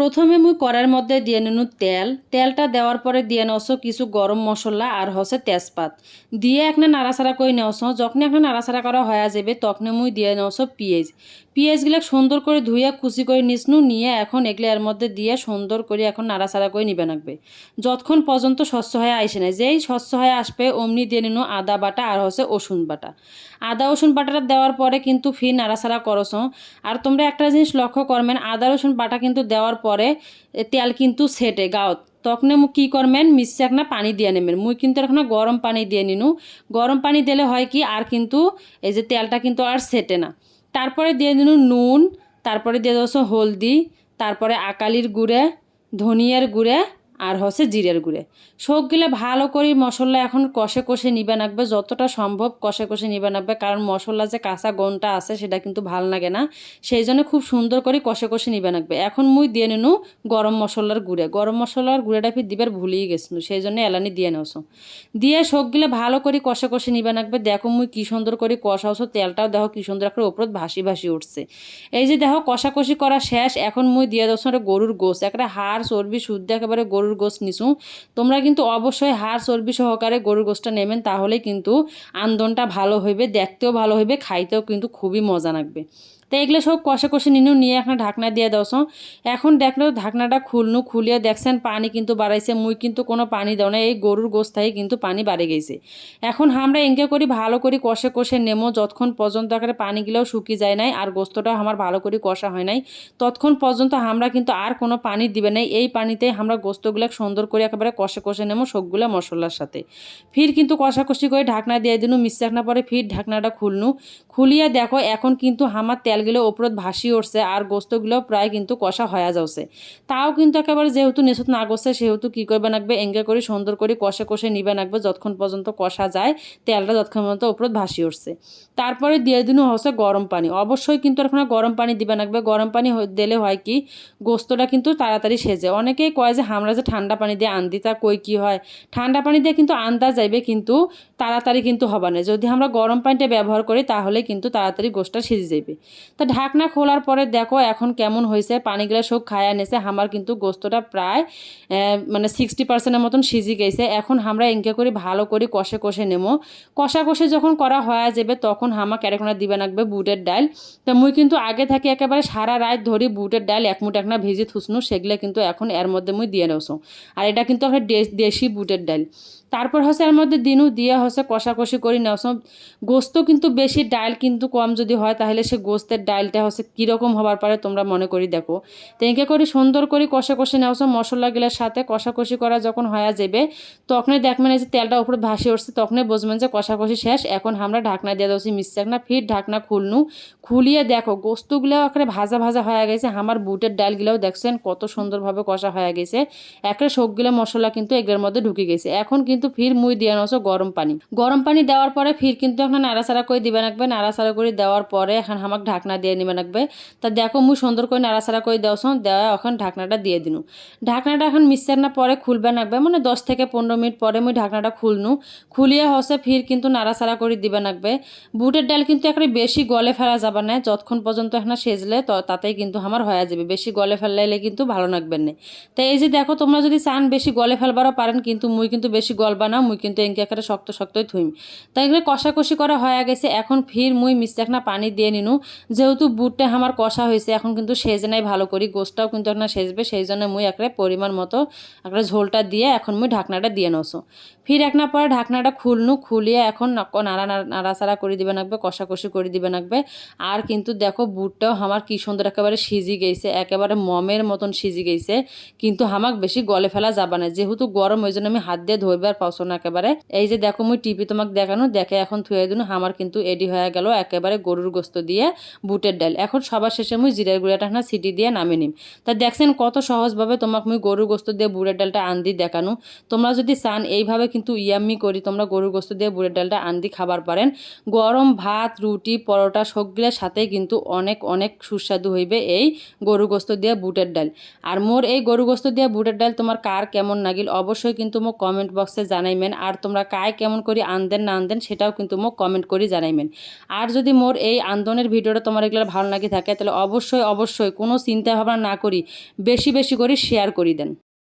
প্রথমে মুই কড়াইয়ের মধ্যে দিয়ে নিনু তেল। তেলটা দেওয়ার পরে দিয়ে নেওস কিছু গরম মশলা আর হচ্ছে তেজপাত। দিয়ে একটা নাড়াচাড়া করে নেওস। যখন একটা নাড়াচাড়া করা হয়ে যাবে তখন মুই দিয়ে নেওস পিঁয়াজ। পিঁয়াজগুলো সুন্দর করে ধুয়ে কুচি করে নিসনু নিয়ে এখন এগুলো এর মধ্যে দিয়ে সুন্দর করে এখন নাড়াচাড়া করে নিবে রাখবে যতক্ষণ পর্যন্ত স্বচ্ছ হয়ে আসে না, যেই স্বচ্ছ হয়ে আসবে অমনি দিয়ে নিনু আদা বাটা আর হচ্ছে রসুন বাটা। আদা রসুন বাটাটা দেওয়ার পরে কিন্তু ফির নাড়াচাড়া করস। আর তোমরা একটা জিনিস লক্ষ্য করবেন, আদা রসুন বাটা কিন্তু দেওয়ার পরে তেল কিন্তু সেটে গাঁত তখন মু কী করবেন মিশছে একটা পানি দিয়ে নেবেন। মুই কিন্তু এখন গরম পানি দিয়ে নিনু। গরম পানি দিলে হয় কি, আর কিন্তু এই যে তেলটা কিন্তু আর সেটে না। তারপরে দিয়ে দিন নুন তারপরে দিয়ে দেবো হলদি তারপরে আকালির গুঁড়ে ধনিয়ার গুঁড়ে আর হচ্ছে জিরের গুঁড়ে। সবগুলো ভালো করে মশলা এখন কষে কষে নিবে নাকবে, যতটা সম্ভব কষে কষে নিবে নাকবে, কারণ মশলা যে কাঁচা গনটা আছে সেটা কিন্তু ভালো লাগে না। সেই জন্য খুব সুন্দর করে কষে কষে নিবে নাকবে। এখন মুই দিয়ে নিনু গরম মশলার গুঁড়ে। গরম মশলার গুঁড়েটা ফির দিবার ভুলেই গেছিনু, সেই জন্য এলানি দিয়ে নেওছো। দিয়ে সবগুলো ভালো করে কষে কষে নিবে নাকবে। দেখো মুই কি সুন্দর করে কষা কষাওছো, তেলটাও দেখো কি সুন্দর একটা ওপর ভাসি ভাসি উঠছে। এই যে দেখো কষাকষি করা শেষ, এখন মুই দিয়ে দেবো গরুর গোস একটা হাড় চর্বি, শুদ্ধ একেবারে গরুর গোস নিছু তোমরা কিন্তু অবশ্যই হাড় চর্বি সহকারে গরুর গোসটা নেবেন, তাহলে কিন্তু আন্দনটা ভালো হইবে, দেখতেও ভালো হইবে, খাইতেও কিন্তু খুবই মজা লাগবে। তো এগুলো সব কষে কষে নিনু, নিয়ে এখন ঢাকনা দিয়ে দাওস এখন দেখল ঢাকনাটা খুলনু, খুলিয়ে দেখছেন পানি কিন্তু বাড়াইছে, মুই কিন্তু কোনো পানি দাও না, এই গরুর গোস্তায় কিন্তু পানি বাড়ে গেছে। এখন আমরা এঁকে করি, ভালো করে কষে কষে নেমো, যতক্ষণ পর্যন্ত একেবারে পানিগুলোও শুকিয়ে যায় নাই, আর গোস্তটাও আমার ভালো করে কষা হয় নাই, ততক্ষণ পর্যন্ত আমরা কিন্তু আর কোনো পানি দিবে নাই, এই পানিতে আমরা গোস্তগুলো সুন্দর করে একেবারে কষে কষে নেব সবগুলো মশলার সাথে। ফির কিন্তু কষাকষি করে ঢাকনা দিয়ে দিনু মিশাকনা পরে ফির ঢাকনাটা খুলনু। খুলিয়ে দেখো, এখন কিন্তু আমার তেলগুলো ওপরত ভাসি উঠছে আর গোস্তগুলো প্রায় কিন্তু কষা হয়ে যাচ্ছে। তাও কিন্তু একেবারে যেহেতু নিশুত না গছে সেহেতু কী করবে নাকবে, এঙ্গে করে সুন্দর করে কষে কষে নিবে নাকবে যতক্ষণ পর্যন্ত কষা যায়, তেলটা যতক্ষণ পর্যন্ত ওপরত ভাসি উঠছে। তারপরে দিয়ে দিনু হচ্ছে গরম পানি। অবশ্যই কিন্তু এখন গরম পানি দিবে নাকবে। গরম পানি দিলে হয় কি, গোস্তটা কিন্তু তাড়াতাড়ি সেজে। অনেকেই কয় যে আমরা যে ঠান্ডা পানি দিয়ে আন্দি, তা কই কি হয়? ঠান্ডা পানি দিয়ে কিন্তু আন্দা যাইবে কিন্তু তাড়াতাড়ি কিন্তু হবে না। যদি আমরা গরম পানিটা ব্যবহার করি, তাহলে কিন্তু তাড়াতাড়ি গোস্তটা সিজে যাবে তা ঢাকনা খোলার পরে দেখো এখন কেমন হয়েছে পানিগুলো সব খায়া নেছে আমার কিন্তু গোস্তটা প্রায় মানে সিক্সটি পার্সেন্টের মতন সিজি গেছে। এখন আমরা এঁকে করে, ভালো করে, কষে কষে নেব কষা কষে যখন করা হয়ে যাবে তখন হামা ক্যারেকোনা দিবে নাকবে বুটের ডাল তা মুই কিন্তু আগে থাকি একেবারে সারা রাত ধরি বুটের ডাল এক মুঠ একনা ভেজে থুসনু, সেগুলো কিন্তু এখন এর মধ্যে মুই দিয়ে নেওছো আর এটা কিন্তু দে- দেশি বুটের ডাল। তারপর হচ্ছে এর মধ্যে দিনু দিয়ে হচ্ছে কষাকষি করে সব গোস্ত কিন্তু বেশি ডাল কিন্তু কম যদি হয়, তাহলে সে গোস্তের ডালটা হচ্ছে কীরকম হবার পারে তোমরা মনে করি দেখো। তেঁকে করে সুন্দর করে কষে কষে নেওছ মশলাগুলোর সাথে কষাকষি করা যখন হয়ে যাবে, তখনই দেখবেন যে তেলটা উপরে ভাসে উঠছে, তখনই বুঝবেন যে কষাকষি শেষ। এখন আমরা ঢাকনা দিয়ে দোষি মিশছে না, ফির ঢাকনা খুলনু। খুলিয়ে দেখো, গোস্তগুলো একেবারে ভাজা ভাজা হয়ে গেছে। আমার বুটের ডালগুলোও দেখছেন কত সুন্দরভাবে কষা হয়ে গেছে। একটা সবগুলো মশলা কিন্তু এগুলোর মধ্যে ঢুকে গেছে। এখন কিন্তু ফির মুই দিয়ে নেওছো গরম পানি। গরম পানি দেওয়ার পরে ফির কিন্তু এখন নাড়াচাড়া করে দিবে রাখবে নাড়াচাড়া করে দেওয়ার পরে এখন আমাকে ঢাকনা দিয়ে নিবে রাখবে তা দেখো মুই সুন্দর করে নাড়াচাড়া করে দেওয়া দেওয়া এখন ঢাকনাটা দিয়ে দিনু। ঢাকনাটা এখন মিক্সার না পরে খুলবে রাখবে মানে দশ থেকে পনেরো মিনিট পরে মুই ঢাকনাটা খুলনু। খুলিয়ে হসে ফির কিন্তু নাড়াচাড়া করে দিবে রাখবে বুটের ডাল কিন্তু একেবারে বেশি গলে ফেলা যাবে না, যতক্ষণ পর্যন্ত এখন সেজলে তো তাতেই কিন্তু আমার হয়ে যাবে। বেশি গলে ফেলাইলে কিন্তু ভালো লাগবে না। তাই এই যে দেখো তোমরা যদি চান বেশি গলে ফেলবারও পারেন, কিন্তু মুই কিন্তু বেশি গলবা না, মুই কিন্তু এঁকে একেবারে শক্ত শক্তই থুইম। তাই এগুলো কষাকষি করা হয়ে গেছে, এখন ফির মুই মিস্টেক না পানি দিয়ে নিনু। যেহেতু বুটটা আমার কষা হয়েছে, এখন কিন্তু সেজে নাই ভালো করি গোষ্ঠটাও কিন্তু এখন সেজবে, সেই জন্য মুই একটা পরিমাণ মতো একটা ঝোলটা দিয়ে এখন মুই ঢাকনাটা দিয়ে নসো। ফির এক না পরে ঢাকনাটা খুলনু, খুলিয়ে এখন নাড়া নাড়া- নাড়াচাড়া করে দিবে নাকবে, কষাকষি করে দিবে নাকবে। আর কিন্তু দেখো বুটটাও আমার কি সুন্দর একেবারে সিজি গেছে একেবারে মমের মতন সিজি গেছে কিন্তু হামাক বেশি গলে ফেলা যাবে না। যেহেতু গরম, ওই জন্য আমি হাত দিয়ে ধরবার পারছ না একেবারে। এই যে দেখো, মুই টিপি তোমাকে দেখানো, দেখে এখন থুয়ে দিন, আমার কিন্তু এডি হয়ে গেল একেবারে গরুর গোস্ত দিয়ে বুটের ডাল। এখন সবার শেষে মুই জিরের গুঁড়াটা না সিটি দিয়ে নামে নিম। তা দেখছেন কত সহজভাবে তোমাকে মুই গরুর গোস্ত দিয়ে বুটের ডালটা আন্দি দেখানো। তোমরা যদি চান, এইভাবে কিন্তু ইয়াম্মি করি, তোমরা গরুর গোস্ত দিয়ে বুড়ের ডালটা আন্দি খাবার পারেন। গরম ভাত, রুটি, পরোটা সবগুলোর সাথে কিন্তু অনেক অনেক সুস্বাদু হইবে এই গরু গোস্ত দিয়ে বুটের ডাল। আর মোর এই গরু গোস্ত দিয়ে বুটের ডাল তোমার কার কেমন লাগিল, অবশ্যই কিন্তু মোক কমেন্ট বক্সে জানাইবেন। আর তোমরা কায় কেমন করি আনদেন না আনদেন সেটাও কিন্তু মোক কমেন্ট করে জানাইমেন আর যদি মোর এই আন্দোলনের ভিডিওটা তোমার এগুলো ভালো লাগে থাকে, তাহলে অবশ্যই অবশ্যই কোনো চিন্তা ভাবনা না করি, বেশি বেশি করে শেয়ার করি দেন।